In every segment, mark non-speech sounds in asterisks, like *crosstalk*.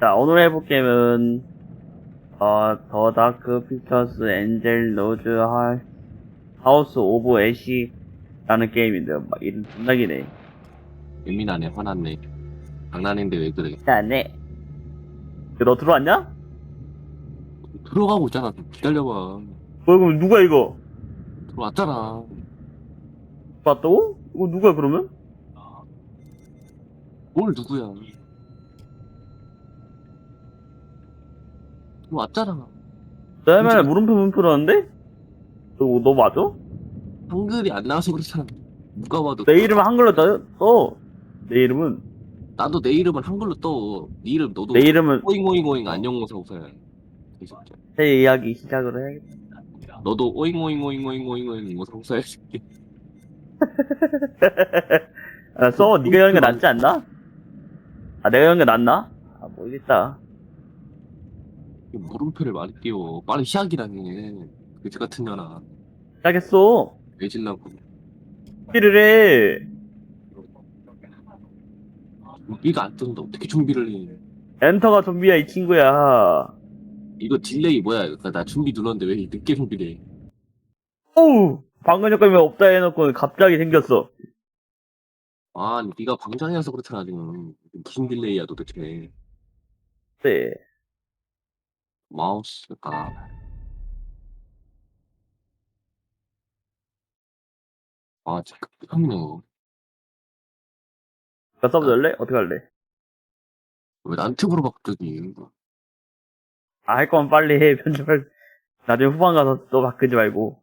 자, 오늘 해볼 게임은, 어, 더 다크 피처스 엔젤 로즈 하, 하우스 오브 애쉬라는 게임인데요. 막 이름 존나 기네. 예민하네 화났네 장난인데 왜 그래 자, 네. 너 들어왔냐? 들어가고 있잖아 좀 기다려봐 뭐, 그럼 누가 이거? 들어왔잖아 봤다고? 이거 누가 그러면? 뭘 누구야 들어왔잖아 내 말에 물음표 물음표라는데? 너, 너 맞아? 한글이 안 나와서 그렇잖아 누가 봐도 내 이름은 한글로 써. 써. 내 이름은. 나도 내 이름은 한글로 떠 네 이름 너도 내 이름은 오잉오잉오잉 새끼야 새 이야기 시작으로 해야겠다. 너도 오잉오잉오잉오잉오잉오잉 새끼 *laughs* 아, 써. 네가 여는 게 낫지 않나? 아, 내가 여는 게 낫나? 아, 모르겠다. 물음표를 많이 띄워 빨리 시작이라니 그지 같은 년아 시작했어. 외질라고 준비를 해. 준비가 안 뜨는데 어떻게 준비를 해 엔터가 좀비야, 이 친구야. 이거 딜레이 뭐야 그러니까 나 준비 눌렀는데 왜 늦게 준비를 해 어우! 방금 전까지 왜 없다 해놓고 갑자기 생겼어. 아니 네가 방장이어서 그렇잖아 지금 무슨 딜레이야 도대체 네. 마우스가 아 급하네 나 서브 열래? 어떻게 할래? 왜 나한테 물어봐 갑자기 아, 할 거면 빨리 해. *laughs* 편집할, 나중에 후반 가서 또 바꾸지 말고.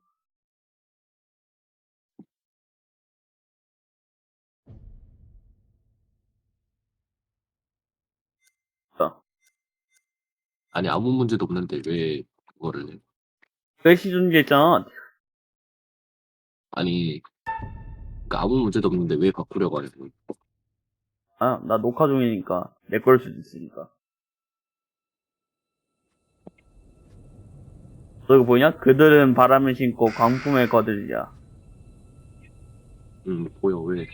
아니 아무 문제도 없는데 왜 그거를 해? 글씨 준비했잖아. 아니 그러니까 아무 문제도 없는데 왜 바꾸려고 하냐고 아, 나 녹화 중이니까. 내 걸 수도 있으니까. 너 이거 보이냐? 그들은 바람을 신고 광풍에 거들리자. 응 보여 왜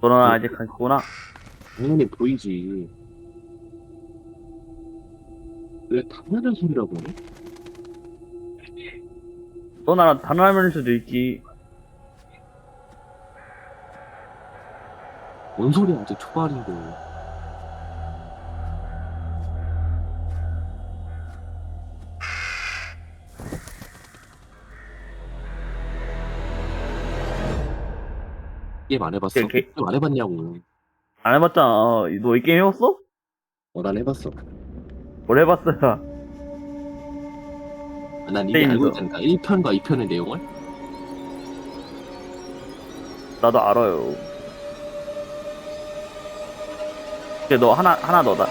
너는 아직 갔구나. 당연히 보이지 왜 당연한 소리라고 해? 너 나랑 단호할 수도 있지. 뭔 소리야 아직 초반인데 게임 안 해봤어? 게- 게- 게임 안 해봤냐고 안 해봤잖아. 너이 게임 해봤어? 어, 난 해봤어 뭘 해봤어야. 난 이게 게임이죠. 알고 있다니까 1편과 2편의 내용을 나도 알아요. 근데 너 하나, 하나 너다.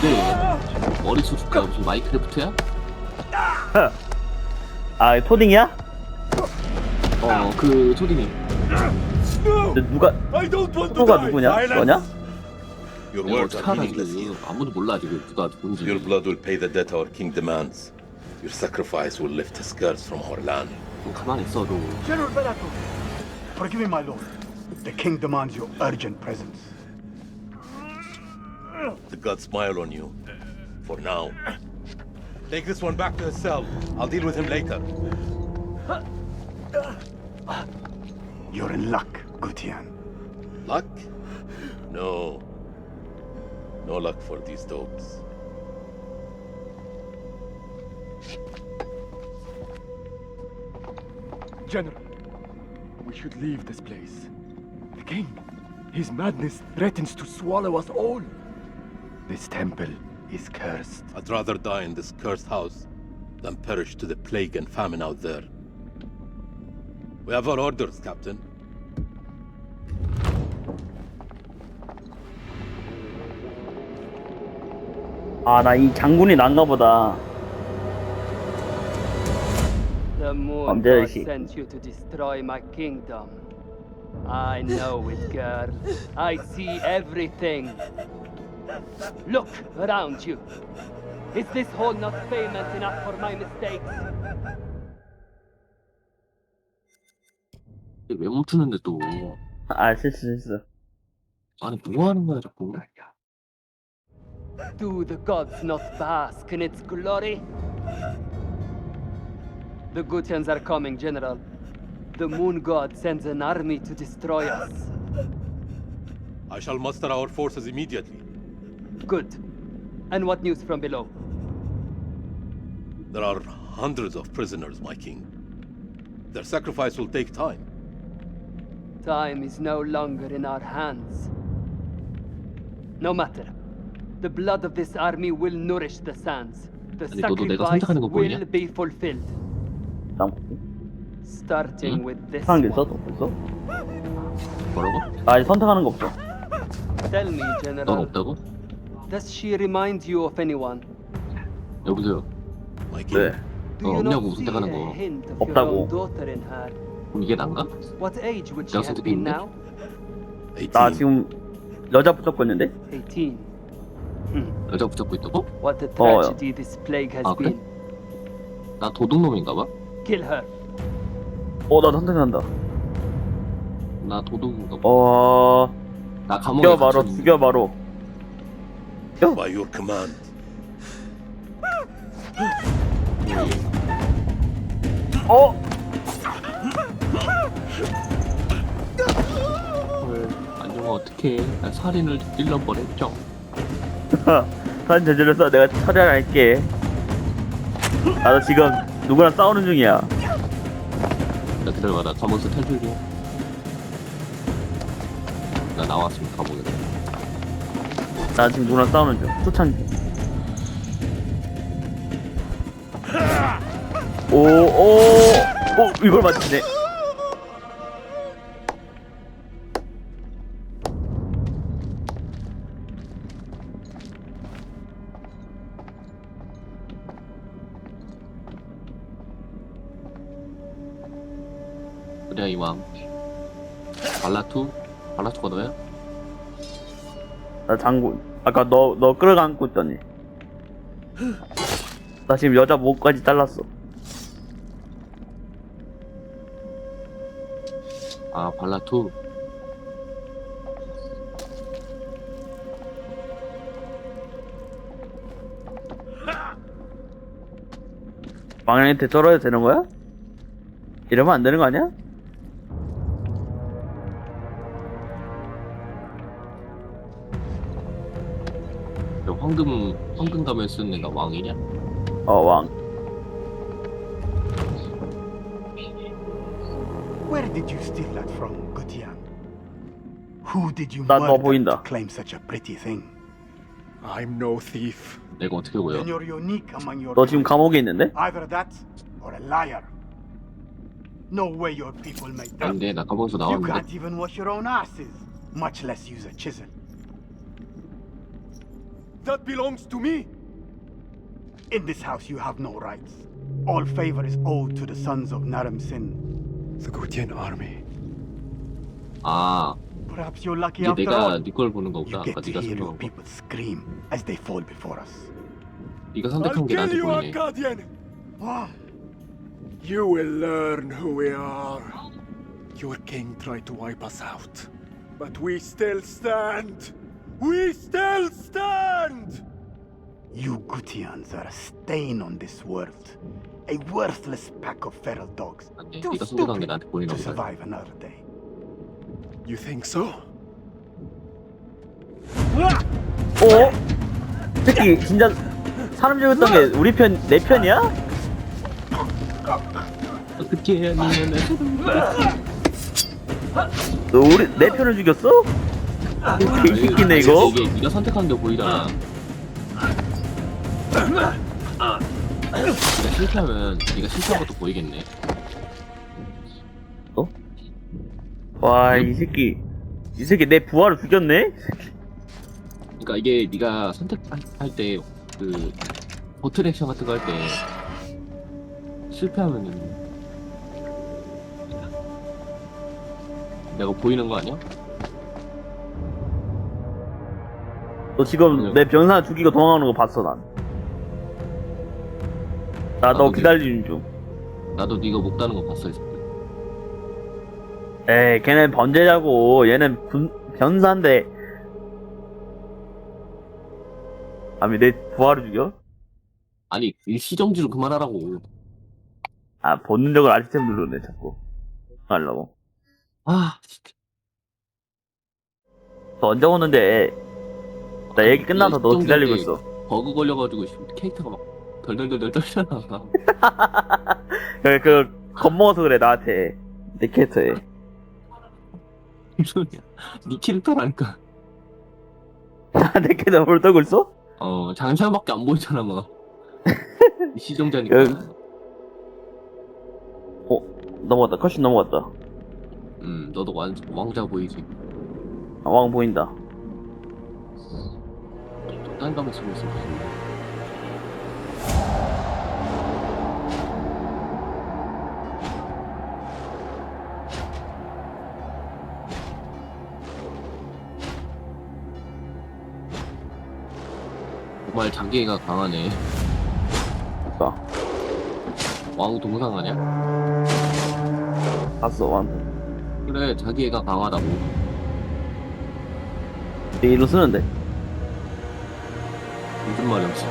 근데 머리 소줄까 무슨 마이크래프트야? *laughs* 아, 토딩이야? 어그 초딩이 근데 누가, I don't want to 토가 die. 누구냐? 너냐? Your 이거 words 어떻게 are 알아 meaningless 지금 here. 아무도 몰라 지금 누가 누군지 Your blood will pay the debt our king demands. Your sacrifice will lift his curse from our land. 좀 가만히 있어도 General Barato, forgive me, my lord. The king demands your urgent presence. The gods smile on you. For now. Take this one back to his cell. I'll deal with him later. You're in luck, Gutian. Luck? No. No luck for these dogs. General, we should leave this place. The king, his madness threatens to swallow us all. This temple is cursed. I'd rather die in this cursed house than perish to the plague and famine out there. We have our orders, Captain. 아, 나 이 장군이 난가 보다. The moon Under god she- sent you to destroy my kingdom. I know it, girl. I see everything. Look around you. Is this hall not famous enough for my mistakes? 왜 멈추는데 또 아 실수 실수 아니 뭐 하는 거야 자꾸 Do the gods not bask in its glory? The Gutians are coming, General. The moon god sends an army to destroy us. I shall muster our forces immediately. Good. And what news from below? There are hundreds of prisoners, my king. Their sacrifice will take time. Time is no longer in our hands. No matter. The blood of this army will nourish the sands. The 아니, 너도 내가 sacrifice 선택하는 거 보이냐? will be fulfilled. 남 Starting 응? with this 선택하는 게 one. 있어? 없어? 뭐라고? 아 선택하는 거 없어 Tell me, 넌 General, 없다고? does she remind you of anyone? 여보세요. 왜? Do 어, you 없냐고, not see 선택하는 a 거. hint of your 없다고. own daughter in her? 그럼 이게 난가? What age would she 내가 have been 선택했는데? now? 18. 나 지금 여자 붙잡고 있는데? 18. Hmm. 여자 붙잡고 있다고? What a Oh, tragedy this plague has 아, 그래? been. 나 도둑놈인가 봐? Kill her. 어 나 선택한다 나 도둑인가 봐? 어 나 감옥에 죽여 바로 갇혔는데. 죽여 바로 By your command. 어? 헐 안녕아 어떡해 나 살인을 일러 버렸죠 *laughs* 산 저질러서 내가 처리할게. 나도 지금 누구랑 싸우는 중이야. 나 기다려봐 나 감옥에서 탈출 중나 나왔습니다 감옥에서. 나 지금 누구랑 싸우는 중. 초창기 오 오 오 이걸 맞히네 발라투? 발라투가 너야? 나 장군 아까 너 너 끌어안고 있더니 나 지금 여자 목까지 잘랐어 아 발라투 망령한테 쩔어야 되는 거야? 이러면 안 되는 거 아니야? 황금 황금 가면 쓰는 애가 왕이냐? 어왕 Where did you steal that from, Gutian? Who did you 난 너 murder 보인다. to claim such a pretty thing? I'm no thief. 내가 어떻게 보여? Then you're unique among your 너 지금 kind. 감옥에 있는데? Either that or a liar. No way your people made that. 안돼 나 감옥에서 You 나왔는데 can't even wash your own asses, much less use a chisel. That belongs to me. In this house, you have no rights. All favor is owed to the sons of Naram Sin. The Gutian army. 아 Perhaps you're lucky 이게 after 내가 all. 네 걸 보는 You 거구나 get 아까 to 네가 hear your 선택한 거 people scream as they fall before us. 네가 I'll 선택한 게 kill 나한테 you, 보이네 Akkadian. You will learn who we are. Your king tried to wipe us out, but we still stand. We still stand. You Gutians are a stain on this world. A worthless pack of feral dogs. 안돼 Too 네가 선택한 게 stupid 나한테 보이나 to 보다 survive another day. You think so? 어? 이 새끼 진짜 사람 죽였던 게 우리 편 내 편이야? 어떻게 아니면 너 우리 내 편을 죽였어? 이 새끼네 이거? 이게 네가 선택한 게 보이잖아. 네가 실패하면 네가 실패한 것도 보이겠네. 와 이 새끼. 이 새끼 내 부하를 죽였네? 그러니까 이게 네가 선택할 때그 버튼 액션 같은 거 할 때 실패하면은 내가 보이는 거 아니야? 너 지금 내 병사 죽이고 도망가는 거 봤어 난. 나 너 나도 기다리는 중. 나도 네가 못 다는 거 봤어 이 새끼. 에이 걔는 번제자고 얘는 분, 변사인데 아니 내 부하를 죽여? 아니 일시정지로 그만하라고 아 본능적으로 아시템 누르네 자꾸 하려고 아 진짜 너 언제 오는데 나 얘기 끝나서 너 기다리고 있어. 버그 걸려가지고 씨, 캐릭터가 막 덜덜덜덜 떨잖아 그, 그 겁먹어서 그래 나한테. 내 캐릭터에. *laughs* 무슨 소리야. 네 캐릭터라니까. *laughs* 내 캐릭터 뭘 떨고 있어? 어 장ሻ밖에 안 보이잖아 막. *laughs* 시정자니까. 여기. 넘어갔다. 컷신 넘어갔다. 음 너도 왕, 왕자 보이지? 아, 왕 보인다 쓰고 있어 무슨 정말 자기애가 강하네. 봐왕 동상 아니야? 봤어 왕 그래 자기 애가 강하다고. 내 이로 쓰는데 무슨 말이었지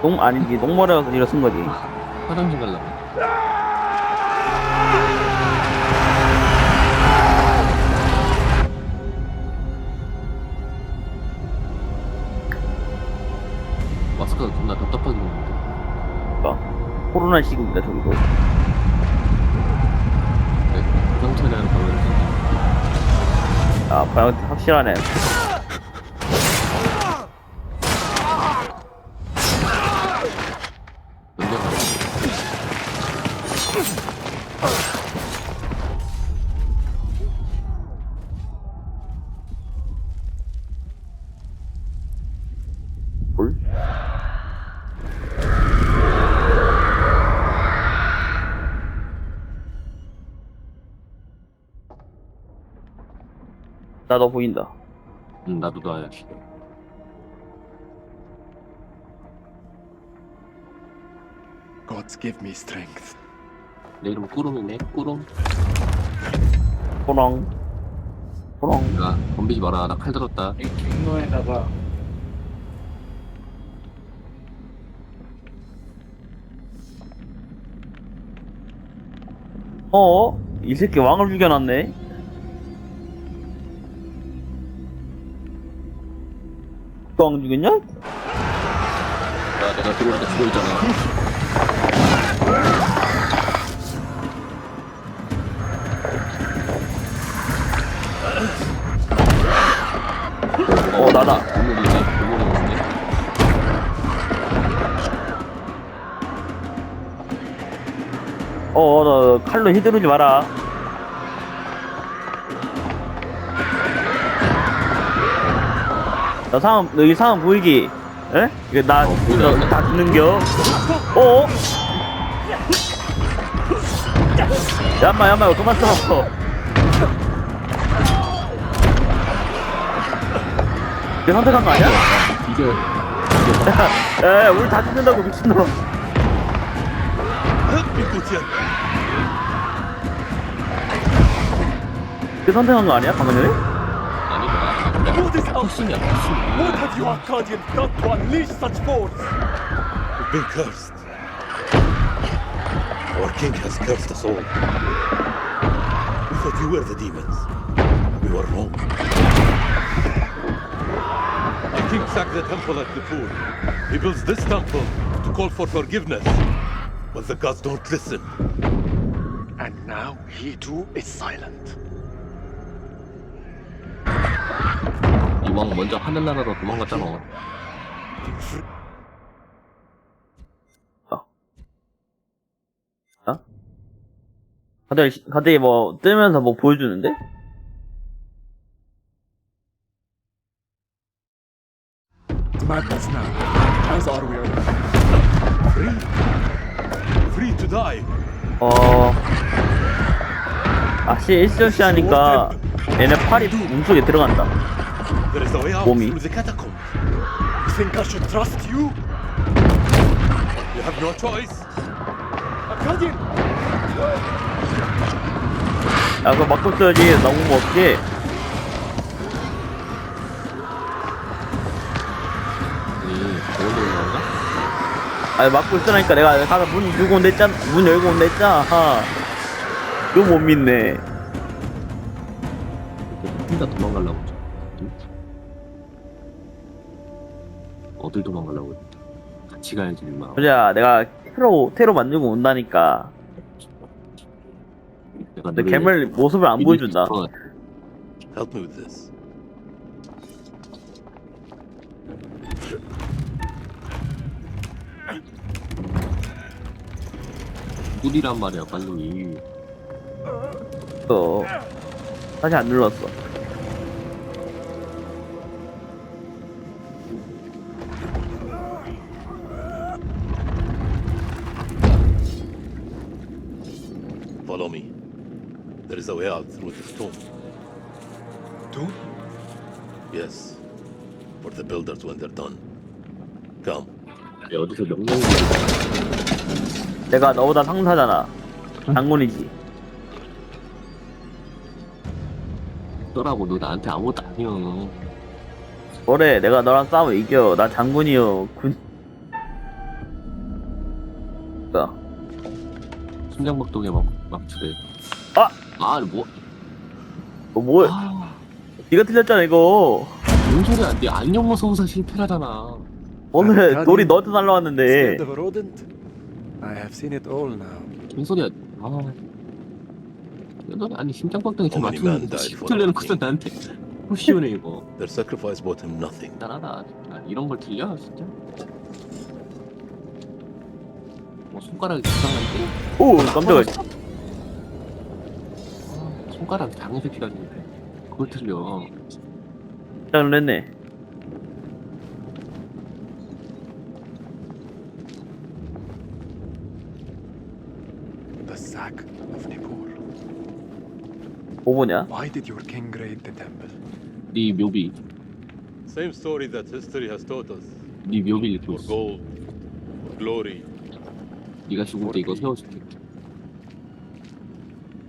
똥 아니지 똥머리라서 이로 쓴 거지. 화장실 가려고. 마스크가 겁나 답답하게 보이는데. 그러니까 코로나 시국이다 저기도. 네? 부상처리하는 방법이 아 방역 확실하네 나너 보인다. 응 나도 놔야지 Gods give me strength. 내 이름은 꾸rum이네 꾸rum 호롱 호롱 야 덤비지 마라 나 칼 들었다. 이 경로에다가 어? 이 새끼 왕을 죽여놨네 또왕 죽였냐? 야 내가 때 죽어있잖아 어, 나다. 어, 너 칼로 휘두르지 마라. 나 상황, 너이 상황 보이지? 에? 이거 나, 어, 다 죽는겨? 어? 야마, 야마, 그만 싸워. 이거 선택한 거 아니야? 이게 에, 우리 다 죽는다고, 미친놈. 이거 선택한 거 아니야? 방금 전에? What is our... What have you Arcadians done to unleash such force? We've been cursed. Our king has cursed us all. We thought you were the demons. We were wrong. The king sacked the temple at the pool. He builds this temple to call for forgiveness. But the gods don't listen. And now he too is silent. 이왕 먼저 하늘 나라로 도망갔잖아 어? 갑자기, 시- 갑자기 뭐, 뜨면서 뭐 보여주는데? 어. 아, 씨, 일시정시 하니까 얘네 팔이 몸속에 들어간다. There is a way out Mommy. through the catacombs. You think I should trust you? You have no choice. Arcadian! 야 그거 막고 있어야지 나오면 어떡해 아니 막고 있으라니까 내가 가서 문 열고 온다 했잖아 문 열고 온다 했잖아 아, 이거 못 믿네 혼자 도망가려고 어딜 도망가려고 그래. 같이 가야지 임마 보자 내가 테로 테로 만들고 온다니까. 내가 근데 너를 괴물 모습을 안 보여준다. 어, Help me with this. 꿀이란 말이야 빨리. 어. 다시 안 눌렀어 Follow me. There is a way out through this tomb. Tomb? Yes. For the builders when they're done. Come. 야, 어디서 명령 내가 너보다 상사잖아 장군이지 떠라고 너 나한테 아무것도 아니야 뭐래 내가 너랑 싸우면 이겨 나 장군이요 군 심장박동에 막, 막 주래 아! 아 뭐? 어, 뭐 아, 네가 틀렸잖아 이거. 뭔 소리야? 내 안녕 모서우사 실패라잖아. 오늘 아, 놀이 아니, 너한테 날라왔는데. Scared of a rodent? I have seen it all now. 뭔 소리야? 아. 너 아니 심장박동에 좀 어머니, 맞추는 난데날 틀려놓고서 나한테 뭐 시원해 이거. Their sacrifice bought him nothing. 대단하다 아, 이런 걸 틀려 진짜 뭐 손가락이 이상한데 오 깜짝이야 아, 손가락 작은 새끼가 있는데 그걸 틀려 깜짝 놀랐네 The sack of Nippur. 뭐 보냐 Why did your king raid the temple? 네 묘비 Same story that history has taught us. 네 묘비 읽고 For 있어 gold, glory. 네가 죽을 때 이거 세워줄게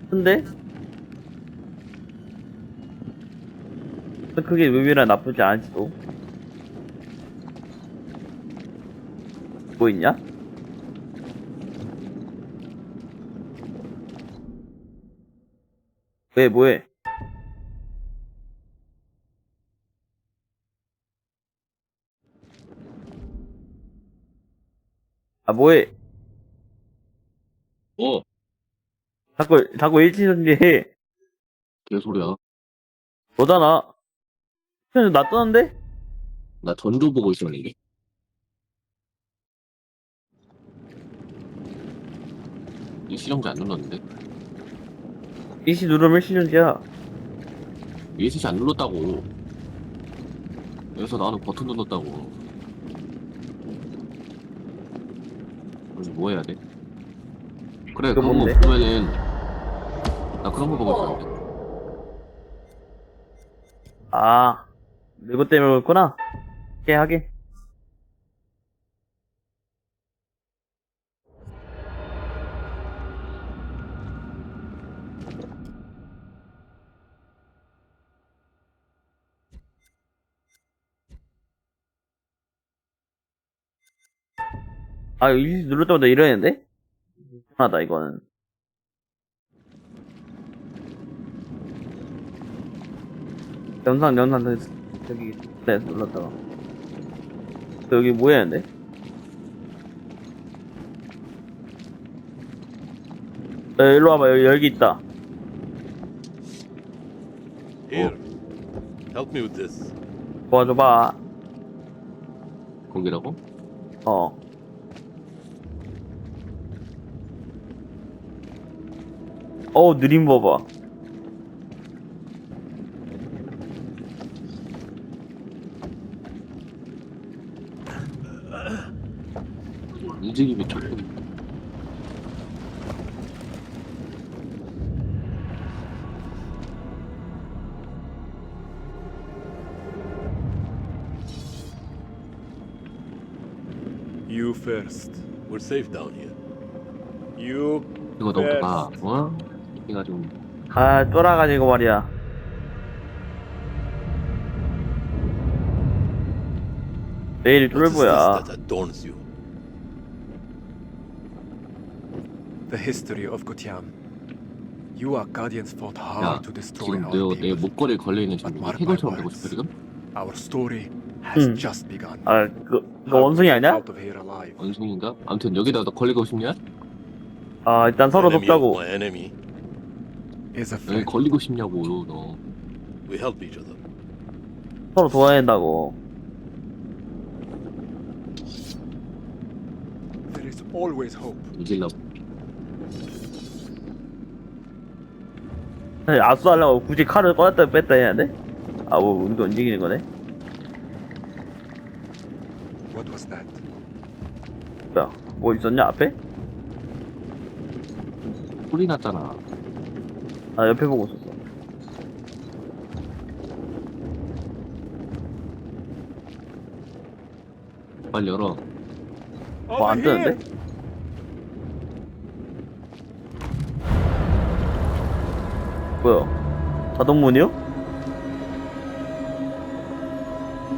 근데 그게 의미라 나쁘지 않지도 뭐 있냐? 왜 뭐해? 아 뭐해? 어 자꾸 자꾸 일치전지해 개소리야 너잖아. 그냥 나 떠는데? 나 전조 보고 있었는데 이 실험자 안 눌렀는데 이시 누르면 시전지야. 예시시 안 눌렀다고 여기서 나는 버튼 눌렀다고 그래서 뭐 해야 돼? 그래 그거 그런 거 뭔데? 보면은 나 그런 거 보고 있었는데 아, 이것 때문에 그렇구나. 오케이, 하긴. 아, 이 누를 때마다 이러는데? 하다 이거는. 영상, 저- 저기, 네. 저 여기 뭐 해야 되는데? 야, 일로 와봐, 여기 열기 있다. Here. Help me with this. 도와줘봐. 거기라고? 어. 어, 느림 봐봐. 움직임이 조금 You first. We're safe down here. You 이거 너무 봐 first. 어? 좀아 쫄아가지고 말이야 내일 쫄보야 that adorns you? The history of Gutian. You are Guardians fought 야 hard to destroy 지금 our 내, 내 people. 목걸이에 걸려있는 지금 mark 해골처럼 되고 싶어. 지금? Our story has Hmm. just begun. 아 How to 원숭이 아니야? Out of here alive. 원숭인가? 아무튼 여기다 너 걸리고 싶냐? 아 일단 서로 Enemy of 돕자고 my enemy. Is a 여기 friend. 걸리고 싶냐고 너 We help each other. 서로 도와야 된다고 There is always hope. 이길라고 사실 압수하려고 굳이 칼을 꺼냈다 뺐다 해야 돼? 아 뭐 우리도 움직이는 거네 What was that? 뭐야 뭐 있었냐 앞에? 소리 났잖아 아 옆에 보고 있었어 빨리 열어 뭐 안! 뜨는데? 뭐야 자동문이요?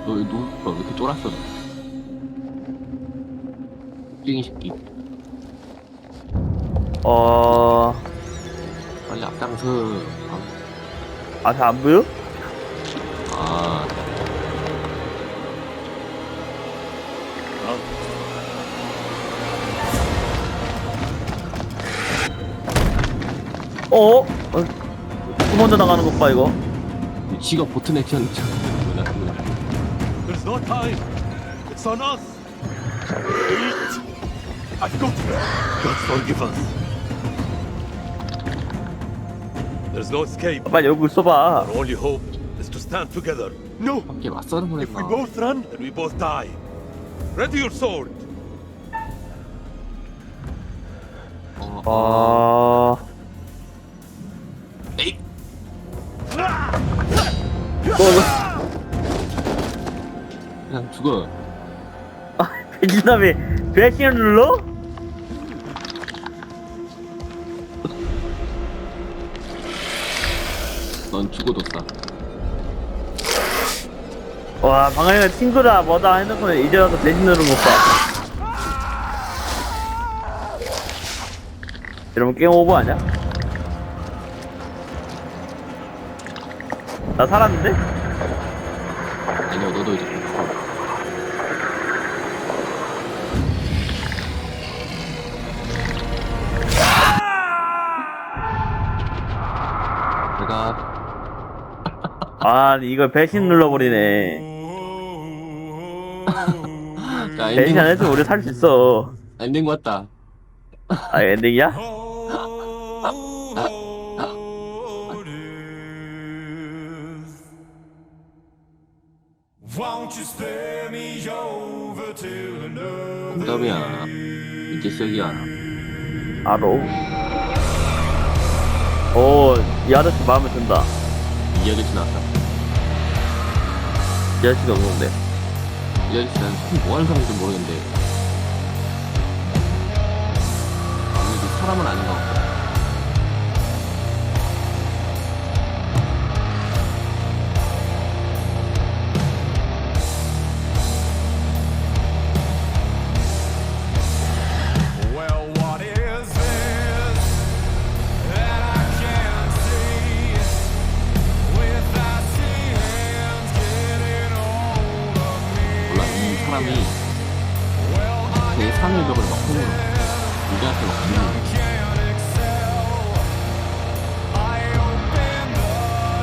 너 왜, 누, 너왜 이렇게 쫄았어 너 띵이 새끼 어... 빨리 앞장서 아, 앞에 안 보여? 아 어? 어? 먼저 나가는 것 봐 이거 지가 보트 액션 뭐냐 뭐냐 There's no time. It's on us. Eat. I've got it. God forgive us. There's no escape. 빨리 얼굴 써봐 Our only hope is to stand together. No! 함께 맞서는 If we 거랬나 both run, Then we both die. Ready your sword. 어, 아... 에이 너, 너, 그냥 죽어 아, 배신남이 배신을 *laughs* 눌러? 넌 죽어도 싸와 방금 친구다 뭐다 핸드폰에 이제 와서 누르는 것봐 여러분 게임 오버 아니야? 나 살았는데? 아니야 너도 이제 아 이걸 배신 눌러버리네. 자 배신 엔딩. 안 했으면 우리 살 수 있어. 엔딩 왔다. 아 엔딩이야? 정답이야. 이제 시작이야. 알아 오이 아저씨 마음에 든다. 이 아저씨 나왔다 이 아저씨가 없는데. 이 아저씨는 참 뭐하는 사람인지 모르겠는데. 아무래도 사람은 아닌 것 같고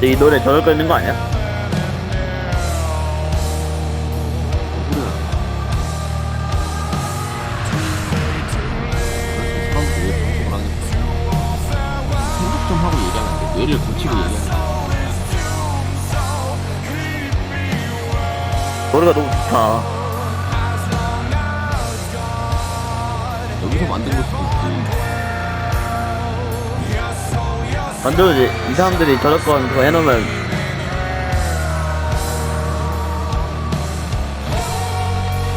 근데 이 노래 저럴 거 있는 거 아니야? 거야 사람들이 왜 방송을 하겠어 생각 좀 하고 얘기하면 안 돼. 뇌를 고치고 얘기하면 안 노래가 너무 좋다 돼. 여기서 만든 걸 수도 있지 만들어지 이 사람들이 저작권 그거 해놓으면.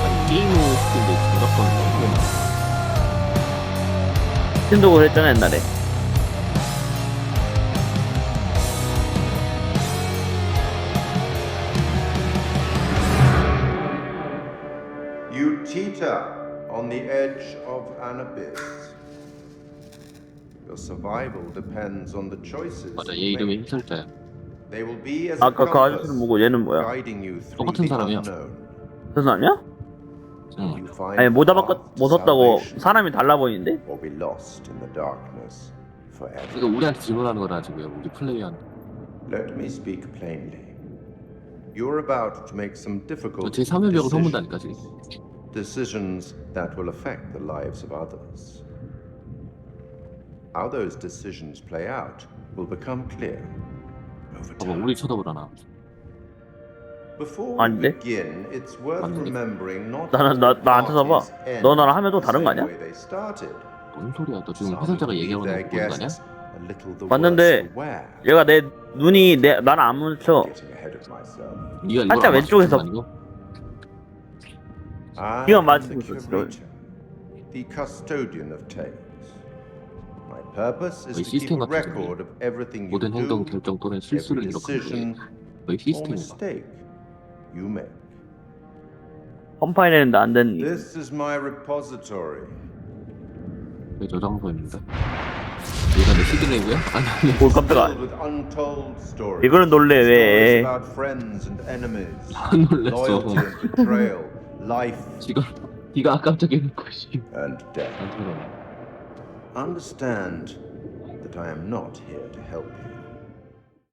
아니 게임 스킨도 저작권 없구나 스킨도 했잖아 옛날에. You teeter on the edge of an abyss. Your survival depends on the choices 맞아, you 얘 이름이 make. 흰설자야. They will be as a 아까 그 아저씨는 compass, 뭐고 얘는 뭐야? guiding you through 똑같은 the 사람이야. unknown. 그 사람이야? 응. You find 아니 모자 path 바꿨 to 못 썼다고 salvation, 사람이 달라 보이는데? or be lost in the darkness forever. 그러니까 우리한테 질문하는 거라 지금 우리 플레이한. Let me speak plainly. You're about to make some difficult 제 3의 벽을 decisions. 선문다니까 지금. Decisions that will affect the lives of others. How those decisions play out will become clear over 봐봐 time. 우리 쳐다보잖아. Before 안 we 돼? begin, it's worth 안 돼. remembering not 나는- 나- parties end 너 나랑 하면 또 다른 거 아니야? way they started. 뭔 소리야? 너 지금 leave 얘기하고 their 있는 거 보는 거 아니야? wear. 얘가 내 눈이 내 나는 안 묻혀. 네가 이걸 살짝 안 왼쪽에서 am 맞은 거죠, curator, the custodian of tales. Keep 시스템 a 같은 record of everything you 모든 행동, do, 결정 또는 실수를 every 기록하는 게 you make. 컴파일했는데 안 되는 일 This is my repository. 왜 저장소입니다. 얘가 내 시드레이브야? 아니 아니 뭘 깜짝아. 이거는 놀래 왜 안 놀랬어. 지금 네가 and death. 안 들어. Understand that I am not here to help you.